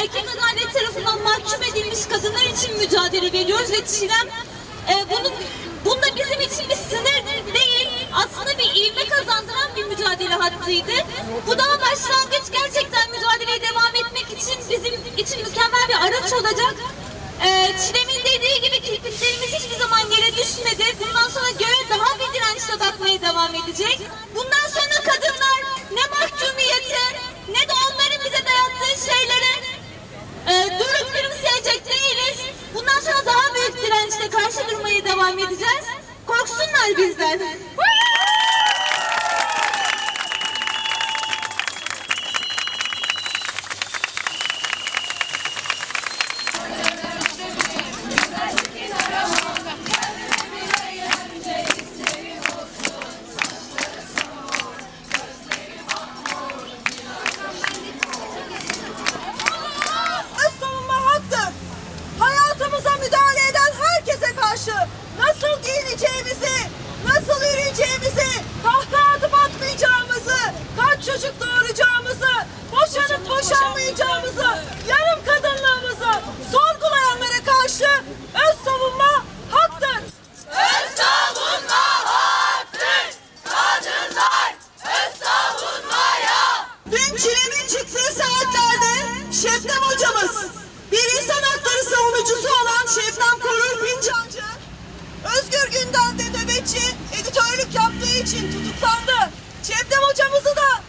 adalet tarafından mahkum edilmiş kadınlar için mücadele veriyoruz ve Çilem e, bunu bunda bizim için bir sınır değil, aslında bir ivme kazandıran bir mücadele hattıydı. Bu daha başlangıç gerçekten mücadeleye devam etmek için bizim için mükemmel bir araç olacak. E, Çilem'in dediği gibi kirpiklerimiz hiçbir zaman yere düşmedi. Bundan sonra göğe daha bir dirençle bakmaya devam edecek. Bundan devam edeceğiz. Korksunlar bizden. İçin tutuklandı. Şebnem hocamızı da